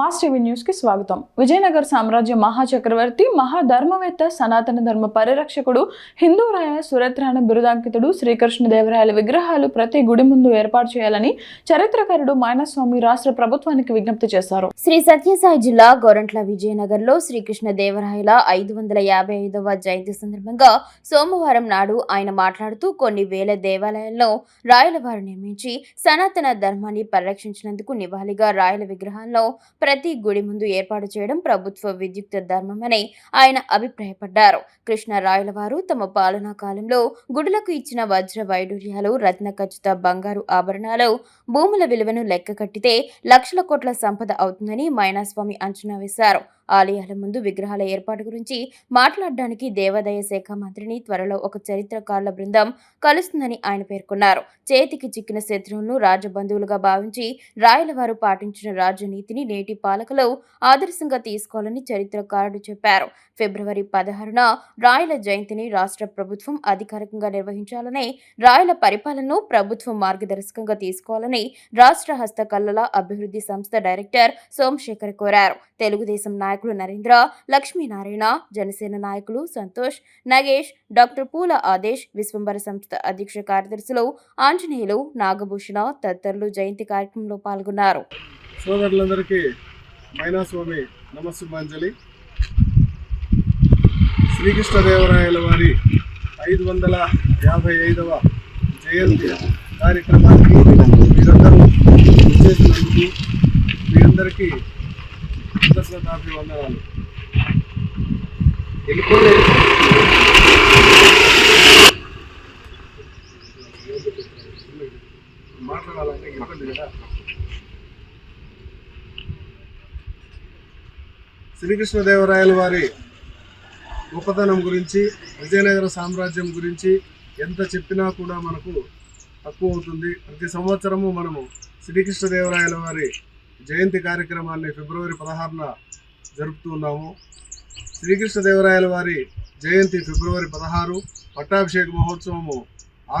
Mass TV న్యూస్కి స్వాగతం. విజయనగర సామ్రాజ్య మహాచక్రవర్తి మహాధర్మవేత్త సనాతన ధర్మ పరిరక్షకుడు హిందూ రాయ సురత్రాణ బిరుదాంకితుడు శ్రీకృష్ణదేవరాయల విగ్రహాలు ప్రతి గుడి ముందు ఏర్పాటు చేయాలని చరిత్రకారుడు మాయనస్వామి రాష్ట్ర ప్రభుత్వానికి విజ్ఞప్తి చేశారు. శ్రీ సత్యసాయి జిల్లా గోరంట్ల విజయనగర్లో శ్రీకృష్ణదేవరాయల ఐదు వందల యాభై ఐదవ జయంతి సందర్భంగా సోమవారం నాడు ఆయన మాట్లాడుతూ కొన్ని వేల దేవాలయాల్లో రాయల వారు నిర్మించి సనాతన ధర్మాన్ని పరిరక్షించినందుకు నివాళిగా రాయల విగ్రహాల్లో ప్రతి గుడి ముందు ఏర్పాటు చేయడం ప్రభుత్వ విద్యుక్త ధర్మమని ఆయన అభిప్రాయపడ్డారు. కృష్ణరాయల వారు తమ పాలనా కాలంలో గుడులకు ఇచ్చిన వజ్ర వైడూర్యాలు రత్న ఖచ్చిత బంగారు ఆభరణాలు భూముల విలువను లెక్క కట్టితే లక్షల కోట్ల సంపద అవుతుందని మైనాస్వామి అంచనా వేశారు. ఆలయాల ముందు విగ్రహాల ఏర్పాటు గురించి మాట్లాడడానికి దేవాదాయ శాఖ మంత్రిని త్వరలో ఒక చరిత్రకారుల బృందం కలుస్తుందని ఆయన పేర్కొన్నారు. చేతికి చిక్కిన శత్రువులను రాజబంధువులుగా భావించి రాయలవారు పాటించిన రాజనీతిని నేటి పాలకులు ఆదర్శంగా తీసుకోవాలని చరిత్రకారుడు చెప్పారు. ఫిబ్రవరి పదహారున రాయల జయంతిని రాష్ట్ర ప్రభుత్వం అధికారికంగా నిర్వహించాలని రాయల పరిపాలనను ప్రభుత్వం మార్గదర్శకంగా తీసుకోవాలని రాష్ట్ర హస్తకళల అభివృద్ధి సంస్థ డైరెక్టర్ సోమశేఖర్ కోరారు. తెలుగుదేశం నాయకులు నరేంద్ర లక్ష్మీనారాయణ జనసేన నాయకులు సంతోష్ నగేష్ డాక్టర్ పూల ఆదేశ్ విశ్వంబర సంస్థ అధ్యక్ష కార్యదర్శులు ఆంజనేయులు నాగభూషణ తదితరులు జయంతి కార్యక్రమంలో పాల్గొన్నారు. సోదరులందరికీ మైనాస్వామి నమస్సుమాంజలి. శ్రీకృష్ణదేవరాయల వారి ఐదు వందల యాభై ఐదవ జయంతి కార్యక్రమానికి మీరందరూ చేసినందుకు మీ అందరికీ కృతజ్ఞతాభివందనాలు. వెళ్ళిపోలే మాట్లాడాలంటే ఇబ్బంది కదా శ్రీకృష్ణదేవరాయల వారి గొప్పతనం గురించి విజయనగర సామ్రాజ్యం గురించి ఎంత చెప్పినా కూడా మనకు తక్కువ అవుతుంది. ప్రతి సంవత్సరము మనము శ్రీకృష్ణదేవరాయల వారి జయంతి కార్యక్రమాన్ని ఫిబ్రవరి పదహారున జరుపుతూ ఉన్నాము. శ్రీకృష్ణదేవరాయల వారి జయంతి ఫిబ్రవరి పదహారు పట్టాభిషేక మహోత్సవము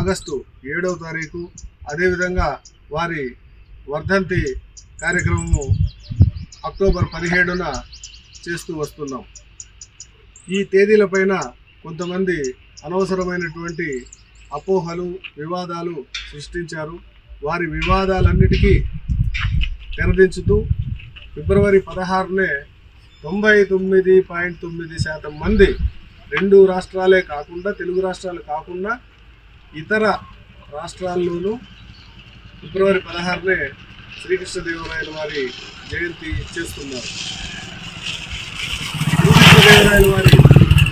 ఆగస్టు ఏడవ తారీఖు. అదేవిధంగా వారి వర్ధంతి కార్యక్రమము అక్టోబర్ పదిహేడున చేస్తూ వస్తున్నాం. ఈ తేదీలపైన కొంతమంది అనవసరమైనటువంటి అపోహలు వివాదాలు సృష్టించారు. వారి వివాదాలన్నిటికీ తెరదించుతూ ఫిబ్రవరి పదహారునే తొంభై తొమ్మిది పాయింట్ తొమ్మిది శాతం మంది రెండు రాష్ట్రాలే కాకుండా తెలుగు రాష్ట్రాలు కాకుండా ఇతర రాష్ట్రాల్లోనూ ఫిబ్రవరి పదహారునే శ్రీకృష్ణదేవరాయల వారి జయంతి చేస్తున్నారు. శ్రీకృష్ణదేవరాయల వారి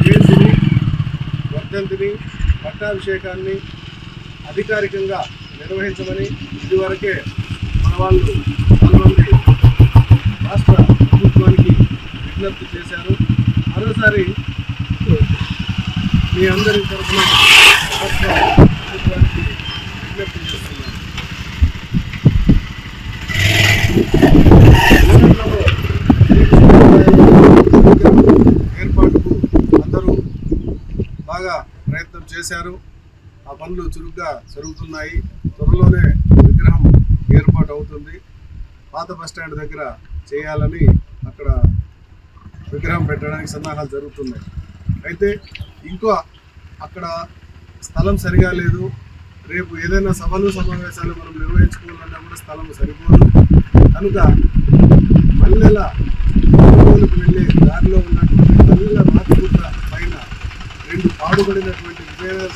జయంతిని వర్ధంతిని పట్టాభిషేకాన్ని అధికారికంగా నిర్వహించమని ఇదివరకే మన వాళ్ళు కొంతమంది రాష్ట్ర ప్రభుత్వానికి విజ్ఞప్తి చేశారు. మరోసారి మీ అందరి తరఫున రాష్ట్ర ప్రభుత్వానికి విజ్ఞప్తి చేస్తున్నాను. చేశారు. ఆ పనులు చురుగ్గా జరుగుతున్నాయి. త్వరలోనే విగ్రహం ఏర్పాటు అవుతుంది పాత బస్ స్టాండ్ దగ్గర చేయాలని అక్కడ విగ్రహం పెట్టడానికి సన్నాహాలు జరుగుతున్నాయి. అయితే ఇంకో అక్కడ స్థలం సరిగా లేదు. రేపు ఏదైనా సభలు సమావేశాలు మనం నిర్వహించుకోవాలన్నా కూడా స్థలం సరిపోదు. కనుక మల్లెల కొనుగోలుకు వెళ్ళే దారిలో ఉన్నటువంటి మల్లెల రాజపుత్ర పైన రెండు పాడుబడినటువంటి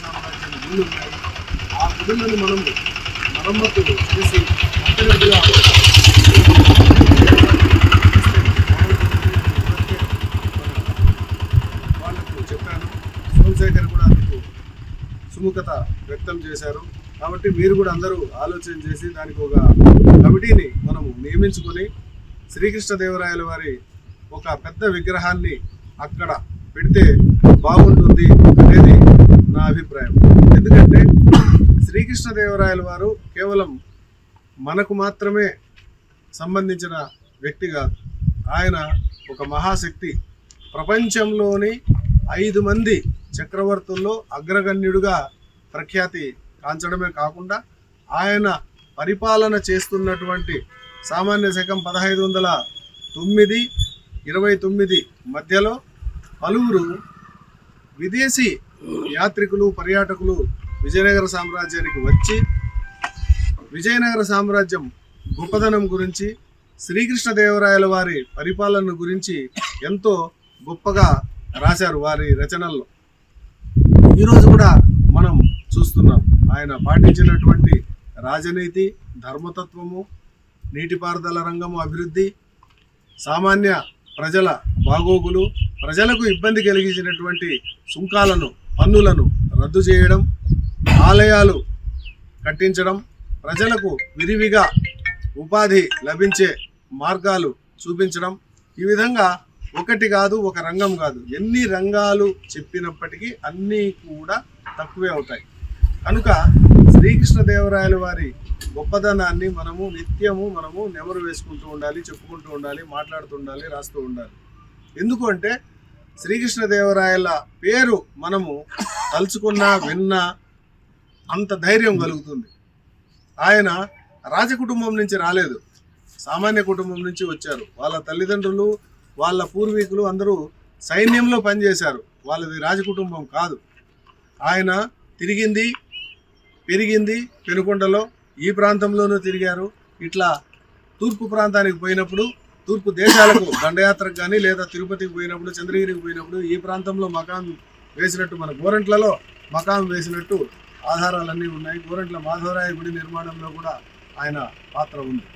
సంబంధించిన గుళ్ళు ఉన్నాయి ఆ గుడులను మనము మరమ్మతు చేసి అక్కడగా వాళ్ళకు చెప్పాను సోమశేఖర్ కూడా అందుకు సుముఖత వ్యక్తం చేశారు కాబట్టి మీరు కూడా అందరూ ఆలోచన చేసి దానికి ఒక కమిటీని మనము నియమించుకొని శ్రీకృష్ణదేవరాయల వారి ఒక పెద్ద విగ్రహాన్ని అక్కడ పెడితే బాగుంటుంది అనేది నా అభిప్రాయం. ఎందుకంటే శ్రీకృష్ణదేవరాయల వారు కేవలం మనకు మాత్రమే సంబంధించిన వ్యక్తి కాదు. ఆయన ఒక మహాశక్తి. ప్రపంచంలోని ఐదు మంది చక్రవర్తుల్లో అగ్రగణ్యుడుగా ప్రఖ్యాతి కాంచడమే కాకుండా ఆయన పరిపాలన చేస్తున్నటువంటి సామాన్య శకం పదహైదు వందల తొమ్మిది ఇరవై తొమ్మిది మధ్యలో పలువురు విదేశీ యాత్రికులు పర్యాటకులు విజయనగర సామ్రాజ్యానికి వచ్చి విజయనగర సామ్రాజ్యం గొప్పదనం గురించి శ్రీకృష్ణదేవరాయల వారి పరిపాలన గురించి ఎంతో గొప్పగా రాశారు వారి రచనల్లో. ఈరోజు కూడా మనం చూస్తున్నాం. ఆయన పాటించినటువంటి రాజనీతి ధర్మతత్వము నీటిపారుదల రంగము అభివృద్ధి సామాన్య ప్రజల బాగోగులు ప్రజలకు ఇబ్బంది కలిగించినటువంటి సుంకాలను పన్నులను రద్దు చేయడం ఆలయాలు కట్టించడం ప్రజలకు విరివిగా ఉపాధి లభించే మార్గాలు చూపించడం ఈ విధంగా ఒకటి కాదు ఒక రంగం కాదు. ఎన్ని రంగాలు చెప్పినప్పటికీ అన్నీ కూడా తక్కువే అవుతాయి. కనుక శ్రీకృష్ణదేవరాయల వారి గొప్పదనాన్ని మనము నిత్యము మనము నెమరు వేసుకుంటూ ఉండాలి చెప్పుకుంటూ ఉండాలి మాట్లాడుతూ ఉండాలి రాస్తూ ఉండాలి. ఎందుకు అంటే శ్రీకృష్ణదేవరాయల పేరు మనము తలుచుకున్నా విన్నా అంత ధైర్యం కలుగుతుంది. ఆయన రాజకుటుంబం నుంచి రాలేదు. సామాన్య కుటుంబం నుంచి వచ్చారు. వాళ్ళ తల్లిదండ్రులు వాళ్ళ పూర్వీకులు అందరూ సైన్యంలో పనిచేశారు. వాళ్ళది రాజకుటుంబం కాదు. ఆయన తిరిగింది పెరిగింది పెనుకొండలో. ఈ ప్రాంతంలోనూ తిరిగారు. ఇట్లా తూర్పు ప్రాంతానికి పోయినప్పుడు తూర్పు దేశాలకు దండయాత్రకు కానీ లేదా తిరుపతికి పోయినప్పుడు చంద్రగిరికి పోయినప్పుడు ఈ ప్రాంతంలో మకాం వేసినట్టు మన గోరంట్లలో మకాం వేసినట్టు ఆధారాలన్నీ ఉన్నాయి. గోరంట్ల మాధవరాయ గుడి నిర్మాణంలో కూడా ఆయన పాత్ర ఉంది.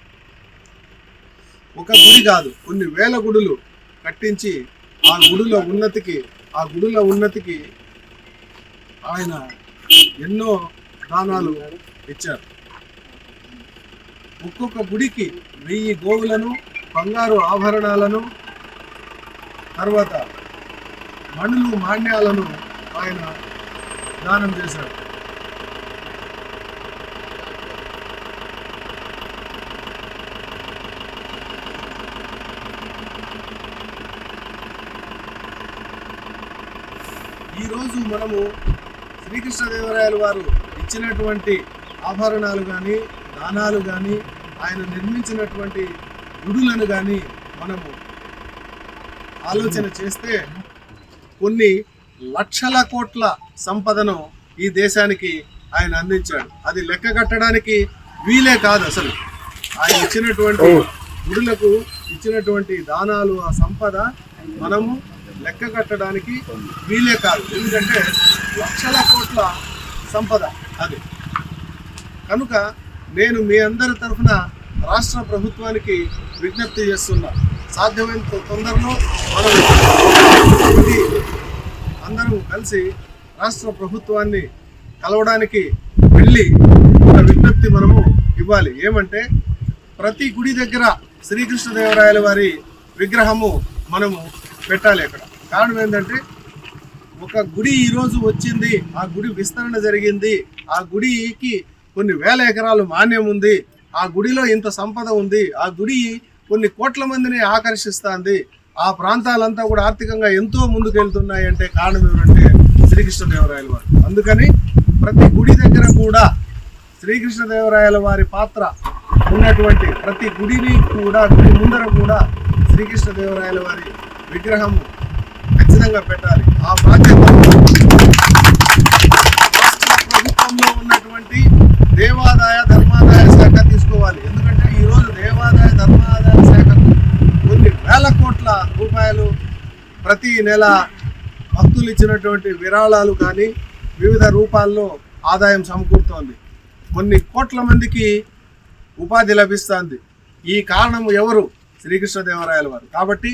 ఒక గుడి కాదు కొన్ని వేల గుడులు కట్టించి ఆ గుడుల ఉన్నతికి ఆ గుడుల ఉన్నతికి ఆయన ఎన్నో దానాలు ఇచ్చారు. ఒక్కొక్క గుడికి వెయ్యి గోవులను బంగారు ఆభరణాలను తర్వాత మణులు మాన్యాలను ఆయన దానం చేశారు. ఈరోజు మనము శ్రీకృష్ణదేవరాయలు వారు ఇచ్చినటువంటి ఆభరణాలు కానీ దానాలు కానీ ఆయన నిర్మించినటువంటి గుడులను కానీ మనము ఆలోచన చేస్తే కొన్ని లక్షల కోట్ల సంపదను ఈ దేశానికి ఆయన అందించాడు. అది లెక్క కట్టడానికి వీలే కాదు అసలు. ఆయన ఇచ్చినటువంటి గుడులకు ఇచ్చినటువంటి దానాలు ఆ సంపద మనము లెక్క కట్టడానికి వీలే కాదు. ఎందుకంటే లక్షల కోట్ల సంపద అది. కనుక నేను మీ అందరి తరఫున రాష్ట్ర ప్రభుత్వానికి విజ్ఞప్తి చేస్తున్నా సాధ్యమైనంత తొందరలో మనం అందరూ కలిసి రాష్ట్ర ప్రభుత్వాన్ని కలవడానికి వెళ్ళి ఒక విజ్ఞప్తి మనము ఇవ్వాలి. ఏమంటే ప్రతి గుడి దగ్గర శ్రీకృష్ణదేవరాయల వారి విగ్రహము మనము పెట్టాలి అక్కడ. కారణం ఏంటంటే ఒక గుడి ఈరోజు వచ్చింది ఆ గుడి విస్తరణ జరిగింది ఆ గుడికి కొన్ని వేల ఎకరాలు మాన్యం ఉంది ఆ గుడిలో ఇంత సంపద ఉంది ఆ గుడి కొన్ని కోట్ల మందిని ఆకర్షిస్తుంది. ఆ ప్రాంతాలంతా కూడా ఆర్థికంగా ఎంతో ముందుకెళ్తున్నాయి అంటే కారణం ఏమంటే శ్రీకృష్ణదేవరాయల వారు. అందుకని ప్రతి గుడి దగ్గర కూడా శ్రీకృష్ణదేవరాయల వారి పాత్ర ఉన్నటువంటి ప్రతి గుడిని కూడా గుడి ముందర కూడా శ్రీకృష్ణదేవరాయల వారి విగ్రహము ఖచ్చితంగా పెట్టాలి. ఆ బాధ్యత రాష్ట్ర ప్రభుత్వంలో ఉన్నటువంటి దేవాదాయ ధర్మాదాయ చేసుకోవాలి. ఎందుకంటే ఈరోజు దేవాదాయ ధర్మాదాయ శాఖకు కొన్ని వేల కోట్ల రూపాయలు ప్రతి నెల భక్తులు ఇచ్చినటువంటి విరాళాలు కానీ వివిధ రూపాల్లో ఆదాయం సమకూరుతోంది. కొన్ని కోట్ల మందికి ఉపాధి లభిస్తుంది. ఈ కారణం ఎవరు? శ్రీకృష్ణదేవరాయల వారు. కాబట్టి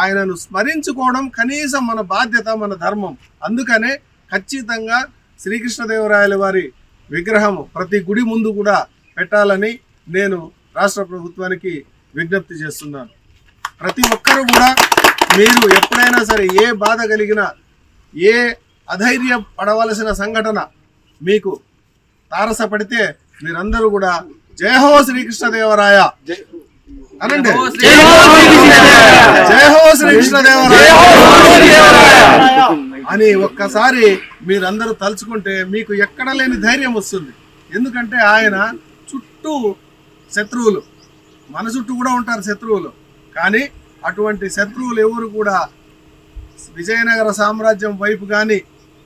ఆయనను స్మరించుకోవడం కనీసం మన బాధ్యత మన ధర్మం. అందుకనే ఖచ్చితంగా శ్రీకృష్ణదేవరాయల వారి విగ్రహం ప్రతి గుడి ముందు కూడా పెట్టాలని నేను రాష్ట్ర ప్రభుత్వానికి విజ్ఞప్తి చేస్తున్నాను. ప్రతి ఒక్కరూ కూడా మీరు ఎప్పుడైనా సరే ఏ బాధ కలిగినా ఏ అధైర్య పడవలసిన సంఘటన మీకు తారసపడితే మీరందరూ కూడా జయ హో శ్రీకృష్ణదేవరాయ. అనండి. జయ హో శ్రీకృష్ణదేవరాయ. అని ఒక్కసారి మీరందరూ తలుచుకుంటే మీకు ఎక్కడ లేని ధైర్యం వస్తుంది. ఎందుకంటే ఆయన చుట్టూ శత్రువులు. మన చుట్టూ కూడా ఉంటారు శత్రువులు. కానీ అటువంటి శత్రువులు ఎవరు కూడా విజయనగర సామ్రాజ్యం వైపు కానీ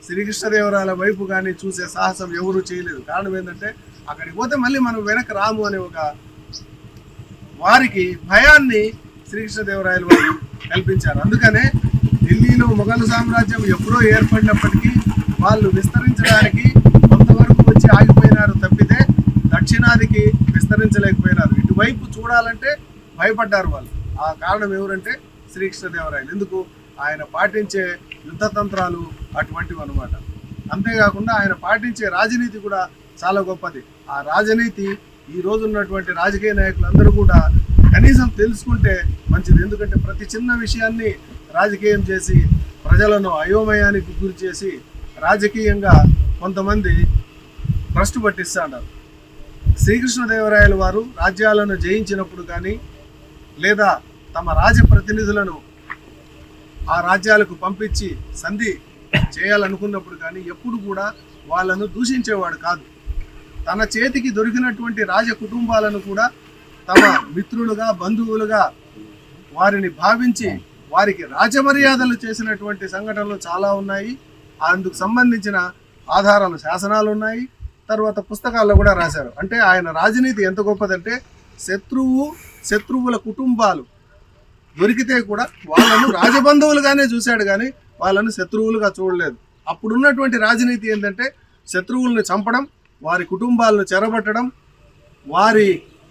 శ్రీకృష్ణదేవరాయల వైపు కానీ చూసే సాహసం ఎవరు చేయలేదు. కారణం ఏంటంటే అక్కడికి పోతే మళ్ళీ మనం వెనక్కి రాము అనే ఒక వారికి భయాన్ని శ్రీకృష్ణదేవరాయలు వారు కల్పించారు. అందుకనే ఢిల్లీలో మొఘల్ సామ్రాజ్యం ఎప్పుడో ఏర్పడినప్పటికీ వాళ్ళు విస్తరించడానికి కొంతవరకు వచ్చి ఆగిపోయినారు తప్పితే దక్షిణాదికి విస్తరించలేకపోయినారు. ఇటువైపు చూడాలంటే భయపడ్డారు వాళ్ళు. ఆ కారణం ఎవరంటే శ్రీకృష్ణదేవరాయలు. ఎందుకు? ఆయన పాటించే యుద్ధతంత్రాలు అటువంటివి అనమాట అంతేకాకుండా ఆయన పాటించే రాజనీతి కూడా చాలా గొప్పది. ఆ రాజనీతి ఈ రోజు ఉన్నటువంటి రాజకీయ నాయకులందరూ కూడా కనీసం తెలుసుకుంటే మంచిది. ఎందుకంటే ప్రతి చిన్న విషయాన్ని రాజకీయం చేసి ప్రజలను అయోమయానికి గురి చేసి రాజకీయంగా కొంతమంది భ్రష్టు పట్టిస్తాడారు శ్రీకృష్ణదేవరాయల వారు రాజ్యాలను జయించినప్పుడు కానీ లేదా తమ రాజప్రతినిధులను ఆ రాజ్యాలకు పంపించి సంధి చేయాలనుకున్నప్పుడు కానీ ఎప్పుడు కూడా వాళ్ళను దూషించేవాడు కాదు. తన చేతికి దొరికినటువంటి రాజ కుటుంబాలను కూడా తమ మిత్రులుగా బంధువులుగా వారిని భావించి వారికి రాజమర్యాదలు చేసినటువంటి సంఘటనలు చాలా ఉన్నాయి. అందుకు సంబంధించిన ఆధారాలు శాసనాలు ఉన్నాయి. తర్వాత పుస్తకాల్లో కూడా రాశారు. అంటే ఆయన రాజనీతి ఎంత గొప్పదంటే శత్రువు శత్రువుల కుటుంబాలు దొరికితే కూడా వాళ్ళను రాజబంధువులుగానే చూశాడు కానీ వాళ్ళను శత్రువులుగా చూడలేదు. అప్పుడున్నటువంటి రాజనీతి ఏంటంటే శత్రువులను చంపడం వారి కుటుంబాలను చెరబట్టడం వారి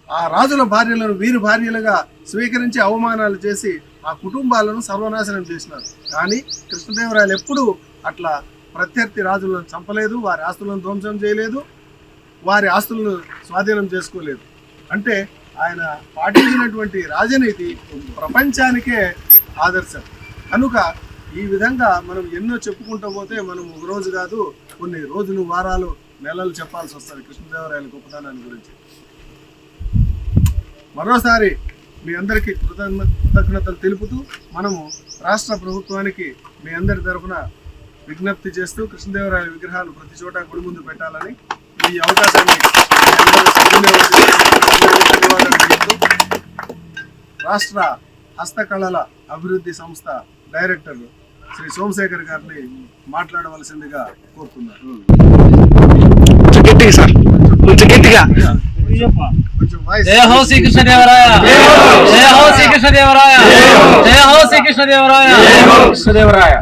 ఆ రాజుల భార్యలను వీరి భార్యలుగా స్వీకరించి అవమానాలు చేసి ఆ కుటుంబాలను సర్వనాశనం చేసినారు. కానీ కృష్ణదేవరాయలు ఎప్పుడూ అట్లా ప్రత్యర్థి రాజులను చంపలేదు వారి ఆస్తులను ధ్వంసం చేయలేదు వారి ఆస్తులను స్వాధీనం చేసుకోలేదు. అంటే ఆయన పాటించినటువంటి రాజనీతి ప్రపంచానికే ఆదర్శం. కనుక ఈ విధంగా మనం ఎన్నో చెప్పుకుంటూ పోతే మనం ఒక రోజు కాదు కొన్ని రోజులు వారాలు నెలలు చెప్పాల్సి వస్తుంది కృష్ణదేవరాయల గొప్పతనాన్ని గురించి. మరోసారి మీ అందరికీ కృతజ్ఞతలు తెలుపుతూ మనము రాష్ట్ర ప్రభుత్వానికి మీ అందరి తరఫున విజ్ఞప్తి చేస్తూ కృష్ణదేవరాయల విగ్రహాలు ప్రతి చోట గుడి ముందు పెట్టాలని ఈ అవకాశాన్ని రాష్ట్ర హస్తకళల అభివృద్ధి సంస్థ డైరెక్టర్ శ్రీ సోమశేఖర్ గారిని మాట్లాడవలసిందిగా కోరుతున్నారు జయ హో శ్రీకృష్ణ దేవరాయ జయ హో. శ్రీకృష్ణ దేవరాయ జయ హో. శ్రీకృష్ణ దేవరాయ కృష్ణదేవరాయ.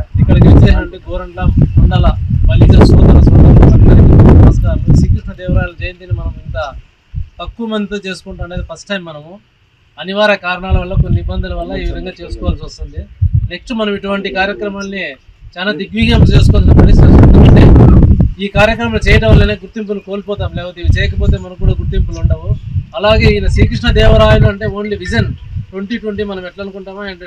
ఇక్కడికి మండల బలిజ సోదర సోదరులందరికీ నమస్కారం. శ్రీకృష్ణ దేవరాయల జయంతిని మనం ఇంత తక్కువ మందితో చేసుకుంటాం అనేది ఫస్ట్ టైం మనము. అనివార్య కారణాల వల్ల కొన్ని ఇబ్బందుల వల్ల ఈ విధంగా చేసుకోవాల్సి వస్తుంది. నెక్స్ట్ మనం ఇటువంటి కార్యక్రమాల్ని చాలా దిగ్విజయం చేసుకోవాల్సిన పరిస్థితి ఎందుకంటే ఈ కార్యక్రమం చేయడం వల్లనే గుర్తింపులు కోల్పోతాం. లేకపోతే ఇవి చేయకపోతే మనకు కూడా గుర్తింపులు ఉండవు. అలాగే ఈయన శ్రీకృష్ణ దేవరాయలు అంటే ఓన్లీ విజన్ ట్వంటీ ట్వంటీ మనం ఎట్లా అనుకుంటామో అండ్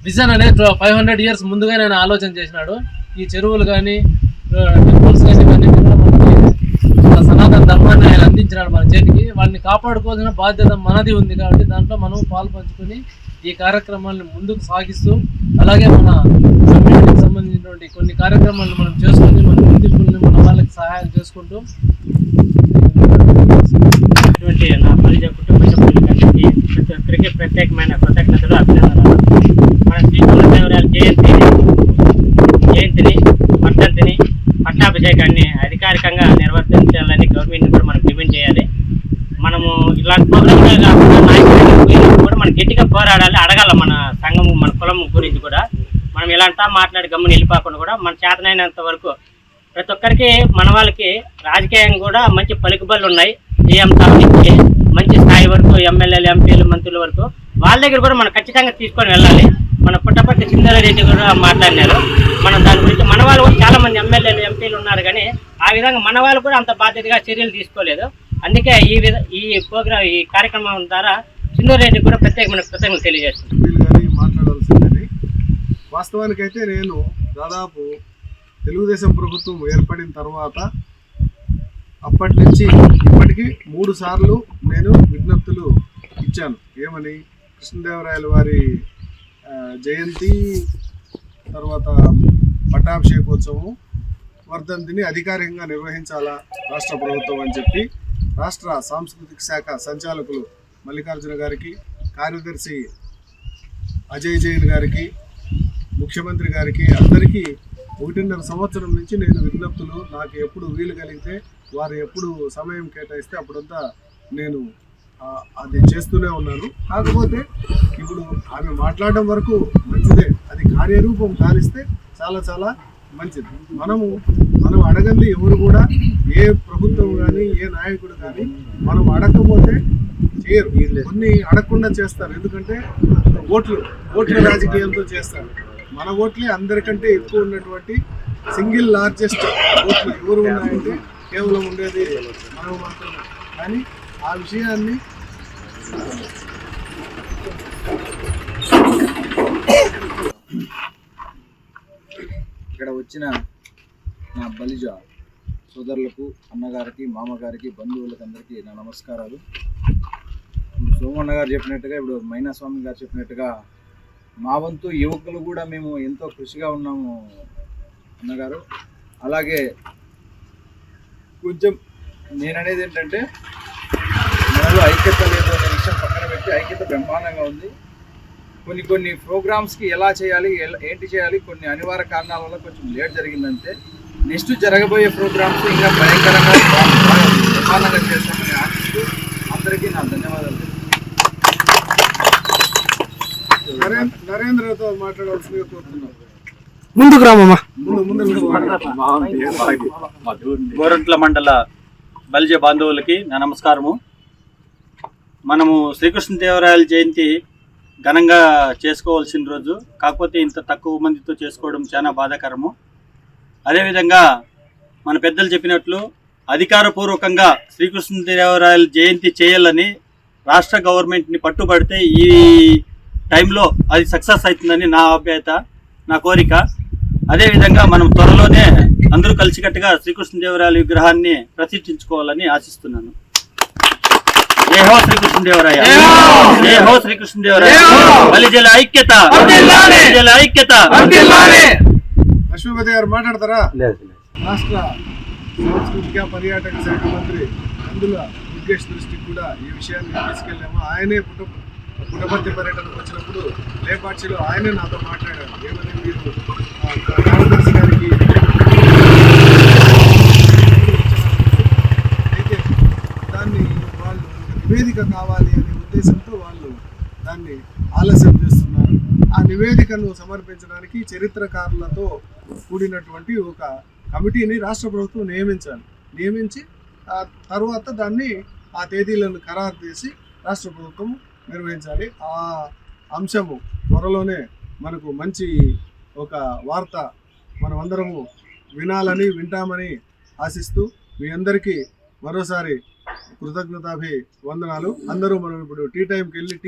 విజన్ అనేది ఫైవ్ హండ్రెడ్ ఇయర్స్ ముందుగా నేను ఆలోచన చేసినాడు. ఈ చెరువులు కానీ టెంపుల్స్ కానీ ఇవన్నీ సనాతన ధర్మాన్ని ఆయన అందించినాడు మన చేతికి. వాటిని కాపాడుకోవాల్సిన బాధ్యత మనది ఉంది కాబట్టి దాంట్లో మనం పాలు పంచుకొని ఈ కార్యక్రమాలను ముందుకు సాగిస్తూ అలాగే మన కమ్యూనిటీకి సంబంధించినటువంటి కొన్ని కార్యక్రమాలను మనం చేసుకొని మన గుర్తింపుల్ని మన వాళ్ళకి సహాయం చేసుకుంటూ అటువంటి నా పరిచయ కుటుంబ సభ్యులకి ప్రతి ఒక్కరికి ప్రత్యేకమైన కృతజ్ఞతలు అభినందనలు మన శ్రీకృష్ణదేవరాయల జయంతిని జయంతిని వర్ధంతిని పట్టాభిషేకాన్ని అధికారికంగా నిర్వర్తించాలని గవర్నమెంట్ కూడా మనం డిమాండ్ చేయాలి మనము ఇలాంటి ప్రోగ్రాంలో కాకుండా నాయకులు పోయినప్పుడు కూడా మనం గట్టిగా పోరాడాలి అడగాల మన సంఘము మన కులం గురించి కూడా. మనం ఇలాంటా మాట్లాడి గమ్మున వెళ్ళిపోకుండా కూడా మన చేతనైనంత వరకు ప్రతి ఒక్కరికి మన వాళ్ళకి రాజకీయం కూడా మంచి పలుకుబడులు ఉన్నాయి. సీఎం నుంచి మంచి స్థాయి వరకు ఎమ్మెల్యేలు ఎంపీలు మంత్రుల వరకు వాళ్ళ దగ్గర కూడా మనం ఖచ్చితంగా తీసుకొని వెళ్ళాలి. మన పుట్టపర్తి సింగారెడ్డి కూడా మాట్లాడినారు. మనం దాని గురించి మన వాళ్ళు కూడా చాలా మంది ఎమ్మెల్యేలు ఎంపీలు ఉన్నారు కానీ ఆ విధంగా మన వాళ్ళు కూడా అంత బాధ్యతగా చర్యలు తీసుకోలేదు. అందుకే ఈ విధ ఈ ప్రోగ్రామ్ ఈ కార్యక్రమం ద్వారా సింధూరెడ్డి కూడా ప్రత్యేకమైన కృతజ్ఞతలు తెలియజేస్తున్నాను ఎంపీలు మాట్లాడవలసిందని వాస్తవానికైతే నేను దాదాపు తెలుగుదేశం ప్రభుత్వం ఏర్పడిన తర్వాత అప్పటి నుంచి ఇప్పటికీ మూడు సార్లు నేను విజ్ఞప్తులు ఇచ్చాను. ఏమని? కృష్ణదేవరాయల వారి జయంతి తర్వాత పట్టాభిషేకోత్సవం వర్ధంతిని అధికారికంగా నిర్వహించాలా రాష్ట్ర ప్రభుత్వం అని చెప్పి రాష్ట్ర సాంస్కృతిక శాఖ సంచాలకులు మల్లికార్జున గారికి కార్యదర్శి అజయ్ జైన్ గారికి ముఖ్యమంత్రి గారికి అందరికీ ఒకటిన్నర సంవత్సరం నుంచి నేను విజ్ఞప్తులు నాకు ఎప్పుడు వీలు కలిగితే వారు ఎప్పుడు సమయం కేటాయిస్తే అప్పుడంతా నేను అది చేస్తూనే ఉన్నాను. కాకపోతే ఇప్పుడు ఆమె మాట్లాడడం వరకు మంచిదే. అది కార్యరూపం కాలిస్తే చాలా చాలా మంచిది. మనము మనం అడగంది ఎవరు కూడా ఏ ప్రభుత్వం కానీ ఏ నాయకుడు కానీ మనం అడగకపోతే చేయరు కొన్ని అడగకుండా చేస్తారు. ఎందుకంటే ఓట్లు ఓట్ల రాజకీయంతో చేస్తారు. మన ఓట్లే అందరికంటే ఎక్కువ ఉన్నటువంటి సింగిల్ లార్జెస్ట్ ఓట్లు ఎవరు ఉన్నాయంటే కేవలం ఉండేది మనం మాత్రమే. కానీ ఆ విషయాన్ని ఇక్కడ వచ్చిన నా బలిజ సోదరులకు అన్నగారికి మామగారికి బంధువులకు అందరికీ నా నమస్కారాలు. సోమన్న గారు చెప్పినట్టుగా ఇప్పుడు మైనా స్వామి గారు చెప్పినట్టుగా మా వంతు యువకులు కూడా మేము ఎంతో కృషిగా ఉన్నాము అన్నగారు. అలాగే కొంచెం నేను అనేది ఏంటంటే మనలో ఐక్యత లేదు అనే విషయం పక్కన పెట్టి ఐక్యత బ్రహ్మాండంగా ఉంది. కొన్ని కొన్ని ప్రోగ్రామ్స్కి ఎలా చేయాలి ఎలా- ఏంటి చేయాలి కొన్ని అనివార్య కారణాల వల్ల కొంచెం లేట్ జరిగిందంటే నెక్స్ట్ జరగబోయే ప్రోగ్రామ్స్ ఇంకా భయంకరంగా బ్రహ్మాండంగా చేస్తామని ఆశిస్తూ అందరికీ నా ధన్యవాదాలు నరేంద్ర నరేంద్రతో ముందుకు రామమ్మా. ముందు ముందు గోరంట్ల మండల బలిజ బాంధవులకి నా నమస్కారము. మనము శ్రీకృష్ణదేవరాయల జయంతి ఘనంగా చేసుకోవాల్సిన రోజు కాకపోతే ఇంత తక్కువ మందితో చేసుకోవడం చాలా బాధాకరము. అదేవిధంగా మన పెద్దలు చెప్పినట్లు అధికారపూర్వకంగా శ్రీకృష్ణదేవరాయల జయంతి చేయాలని రాష్ట్ర గవర్నమెంట్ని పట్టుబడితే ఈ టైంలో అది సక్సెస్ అవుతుందని నా అభ్యత నా కోరిక. అదేవిధంగా మనం త్వరలోనే అందరూ కలిసికట్టుగా శ్రీకృష్ణదేవరాయల విగ్రహాన్ని ప్రతిష్ఠించుకోవాలని ఆశిస్తున్నాను. జై హో శ్రీకృష్ణదేవరాయ. జై హో! శ్రీకృష్ణదేవరాయ. బలిజల ఐక్యత. బలిజల ఐక్యత. లక్ష్మీపతి గారు మాట్లాడతారా? రాష్ట్ర సాంస్కృతిక పర్యాటక శాఖ మంత్రి అందుల ముఖేష్ దృష్టికి కూడా ఈ విషయాన్ని తీసుకెళ్ళాము. ఆయనే పుట్ట పుట్టపర్తి పర్యటనకు వచ్చినప్పుడు లేపాక్షిలో ఆయనే నాతో మాట్లాడారు. ఏమని మీరు కార్యదర్శి గారికి అయితే దాన్ని వాళ్ళు నివేదిక కావాలి అనే ఉద్దేశంతో వాళ్ళు దాన్ని ఆలస్యం చేస్తున్నారు. ఆ నివేదికను సమర్పించడానికి చరిత్రకారులతో కూడినటువంటి ఒక కమిటీని రాష్ట్ర ప్రభుత్వం నియమించాలి. నియమించి ఆ తర్వాత దాన్ని ఆ తేదీలను ఖరారు చేసి రాష్ట్ర ప్రభుత్వం నిర్వహించాలి. ఆ అంశము త్వరలోనే మనకు మంచి ఒక వార్త మనమందరము వినాలని వింటామని ఆశిస్తూ మీ అందరికీ మరోసారి కృతజ్ఞతాభి వందనాలు అందరూ మనం ఇప్పుడు టీ టైంకి వెళ్ళి టీ